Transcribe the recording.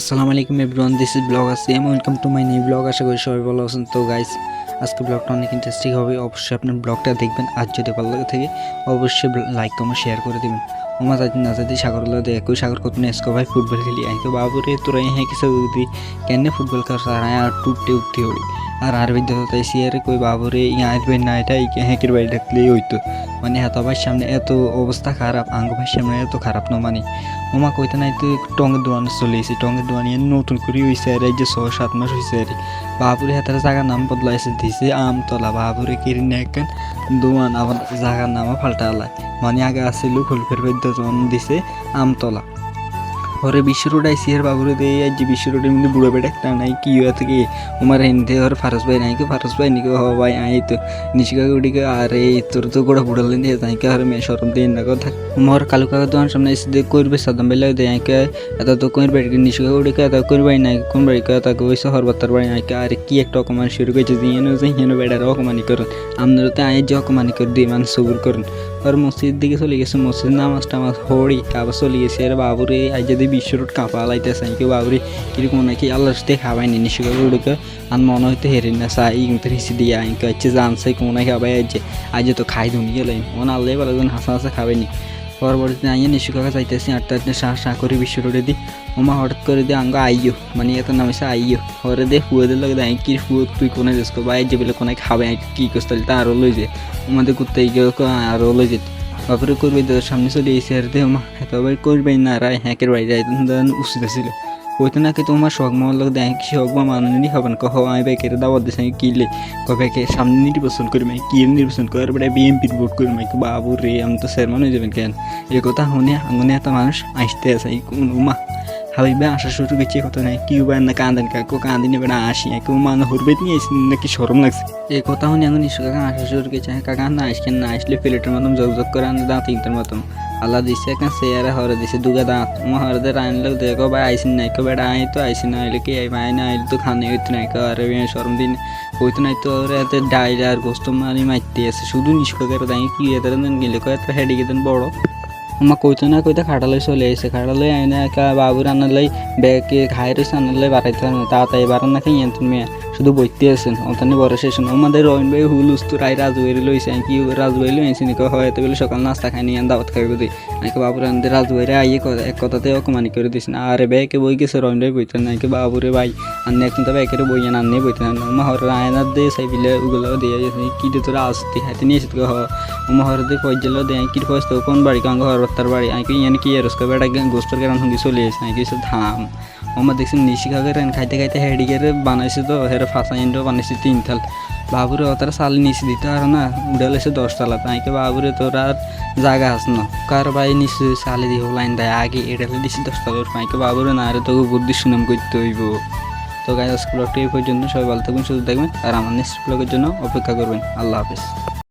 আসসালামু আলাইকুম everyone this is blog আসি M welcome to my new blog আশা করি সবাই ভালো আছেন। তো গাইস আজকে ব্লগটা অনেক ইন্টারেস্টিং হবে, অবশ্যই আপনার ব্লগটা দেখবেন, আর যদি ভালো লাগে থাকে, অবশ্যই লাইক কমেন্ট শেয়ার করে দেবেন। ওমা যাতে না যাতে সাগর লাগে একই সাগর কত এসকো ভাই ফুটবল খেলি, আই তো বাবুরে তোরা হ্যাঁ কিছু দি কেন ফুটবল খেলার আর আর টুটতে উঠতে হলি আর আর বিদ্যুৎ আইসি আর কই বাবুরে ইয়া আসবে না এটা হ্যাঁকের বাড়ি ডাকলেই হইতো। মানে ভাই সামনে এত অবস্থা খারাপ, আঙ্গ ভাই সামনে এত খারাপ না মানে। ওমা কইতে নাই তো টঙ্গের দোয়ান চলে এসে টঙ্গের দোয়ান নতুন করে হয়েছে আর এই যে ছ, সাত মাস হয়েছে আর বাবুরে হাতের জায়গার নাম বদলাইছে, দিছে আমতলা বাবুরে কিরি নেকেন দোয়ান, আবার জায়গার নামও পাল্টা মানে আগে আসছিল খুলফের বৈদ্য দিছে, আমতলা। ওরে বিশ্ব রোড আইসি আর বাবুরে দে আজ যে বিশ্ব রোডের মধ্যে বুড়ো বেটা একটা নাই, কি হয়ে থেকে উমার হিন্দে ওর ফারস ভাই নাই, কি ফারস ভাই নিকে হ ভাই? আই তো, নিশিকা গুড়িকে আরে তোর তো গোড়া বুড়ালে দিয়ে তাই কে, আর মেয়ে সরম দিয়ে না কথা। মোর কালু কাকা দোকান সামনে এসে দে করবে সাদম বেলা দে আই কে, এত তো কোন বাড়ি নিশিকা গুড়িকে এত কোন বাড়ি নাই, কোন বাড়ি কে, তাকে ওই শহর বাত্তার বাড়ি আই কে, আরে কি একটা অকমান শুরু করেছে দিয়ে নো যে হেন বেড়ার অকমানি করুন। আপনারা তো আই যে অকমানি করে, দিয়ে মানে সবুর করুন। আর মসজিদ দিকে চলে গেছে। মসজিদ নামাজ টামাজ হড়ি তারপর চলে গেছে। আর বাবুরে, আজ যদি বিশ্ব রোড কাঁপা লাইতেছে কেউ বাবুরে কীরকম নাকি আল্লাহ সাথে খাবাইনি নিশ্চয় উড়ুকে আর মনে হয়তো হেরে না সাই ইংতে হিসি দিয়ে আইকে হচ্ছে জানছে কোন খাবাই আজ আজ তো খাই ধুনি গেলে। মনে আল্লাহ বলে হাসা হাসা খাবাইনি পরবর্তীতে আইয়ে নিশু কাকা যাইতেছি আটটা আটটা করি শাঁ করে বিশ্ব রোডে দি। ওমা হঠাৎ করে দিয়ে আঙ্গা আইয়ো। মানে এত নাম এসে আইয়ো। হরে দে হুয়ে দিল আই কি হুয়ে তুই কোনে যাস ভাই যে বলে কোনে খাবে কি কি তাহলে? তা আরও লই যে। আমাদের কুত্তে গিয়ে আরও লই যেত বাপরে করবে সামনে চলে এসে আর দে মা এত করবে না, রায় হ্যাঁকের তখন উচিত ছিল ওইতো নাকি তোমার শখ লোক দেখ কি শখ বা মাননি হবেন? কহ, আমি বেকের দাওয়াত দিছে কিলে। কবেকে সামনে নির্বাচন করি মাই কি নির্বাচন করার পরে বিএমপির ভোট করি মাই বাবু রে, আমি তো স্যার মানুষ যাবেন কেন? এই কথা শুনে আঙুনে এত মানুষ আসতে আছে কোন মা হাবিবে আসা শুরু করছে কত নাই কি উপায় না কান্দেন কাকু কান্দিনি বেড়া আসি কেউ মানুষ হুরবে নিয়ে আসি নাকি সরম লাগছে এই কথা শুনে আঙুন ইস্যু কাকা আসা শুরু করছে কাকা না আসকেন না আসলে প্লেটের মতন যোগ যোগ করে আনলে দাঁত তিনটার মতন আল্লাহ দিছে একটা চেয়ারে হরে দিছে দুগা দাঁত আমার হরে আনলে দেখো ভাই আইসিন নাই কো বেড়া আই তো আইসি না আইলে কি আই না আইলে তো খানে হইতো নাই কো আরে সরম দিন হইতো নাই তো এত ডাইল আর গোস্ত মারি মারতে আছে শুধু নিষ্ক করে দাঁড়িয়ে কি এদের গেলে কো এত হেডিকে দেন বড় আমার কইতো না কইতে খাটালই চলে এসে খাটালই আইনে একা বাবুর আনালাই ব্যাগে খাই রয়েছে আনালাই বাড়াইতে না খাই শুধু বইতে আছেন ওখানে বড় শেষন আমাদের রহিন ভাই, হুল উস্তু রাই রাজবাড়ি লইছে। কি রাজবাড়ি লইছে নাকি হয়তো বলে সকাল নাস্তা খাই নিয়ে দাওয়াত খাইবে দিই নাকি বাবুর আনতে রাজবাড়ি আইয়ে এক কথাতে অকমানি করে দিস না আরে ব্যাগে বই গেছে রহিন ভাই বইতে। নাকি বাবুরে ভাই, আন্নে এখন তো ব্যাগের বই আননে বইতে না মহর দিয়ে সাইবিলে ওগুলো দিয়ে কি দিয়ে তোরা আসতে, হাতে নিয়ে এসে হ মহর দিয়ে পয়জাল দিয়ে কি পয়সা কোন বাড়ি কাঙ্গ হর তার বাড়ি? আইকি ইয়ানি কি এরস্কো বেড়া গোস্তর কেরান সঙ্গে চলে এসে নাকি ধাম। আমার দেখছি নিশিকাকে রেন খাইতে খাইতে হেডিকের বানাইছে তো, হেরে ফাঁসা ইন্ডো তিন তিনতাল। বাবুরে তারা চাল নিচে দিতে আর না উড়ালেছে দশতলা। তাইকে বাবুরে তোর আর জায়গা আস না। কার ভাই নিচে চালে দিব লাইন দেয়, আগে এড়ালে দিছি দশতলার পাইকে বাবুরে না আরে তোকে বুদ্ধি সুনাম করতে হইব। তো গায়ে ব্লগটি এই পর্যন্ত। সবাই ভালো থাকবেন, সুস্থ দেখবেন আর আমার নেক্সট ব্লগের জন্য অপেক্ষা করবেন। আল্লাহ হাফেজ।